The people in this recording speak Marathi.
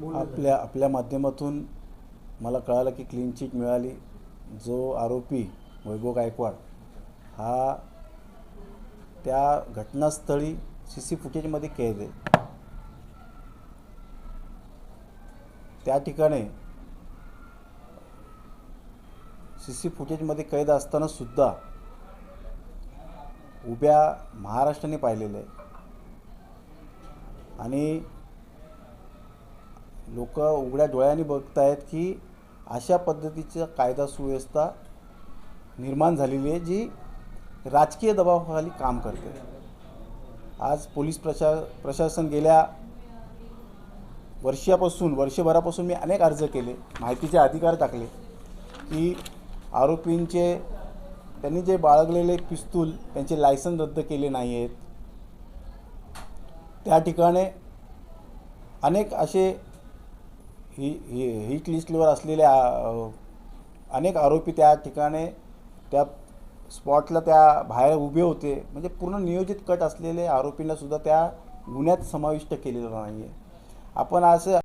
आपल्या आपल्या माध्यमातून मला कळालं की क्लीन चिट मिळाली. जो आरोपी वैभव गायकवाड हा त्या घटनास्थळी सी सी फुटेजमध्ये कैद आहे. त्या ठिकाणी सी सी फुटेजमध्ये कैद असताना सुद्धा उभ्या महाराष्ट्राने पाहिलेलं आहे. आणि लोक उघड्या डोळ्यांनी बघतायत की अशा पद्धतीचं कायदा सुव्यवस्था निर्माण झालेली आहे जी राजकीय दबावाखाली काम करते. आज पोलीस प्रशा प्रशासन गेल्या वर्षापासून वर्षभरापासून मी अनेक अर्ज केले माहितीचे अधिकार टाकले की आरोपींचे त्यांनी जे बाळगलेले पिस्तूल त्यांचे लायसन रद्द केले नाही आहेत त्या ठिकाणी अनेक असे ही ही हिट लिस्टवर असलेले अनेक आरोपी त्या ठिकाणी त्या स्पॉटला त्या बाहेर उभे होते. म्हणजे पूर्ण नियोजित कट असलेले आरोपींना सुद्धा त्या गुन्ह्यात समाविष्ट केलेलं नाही आहे आपण असं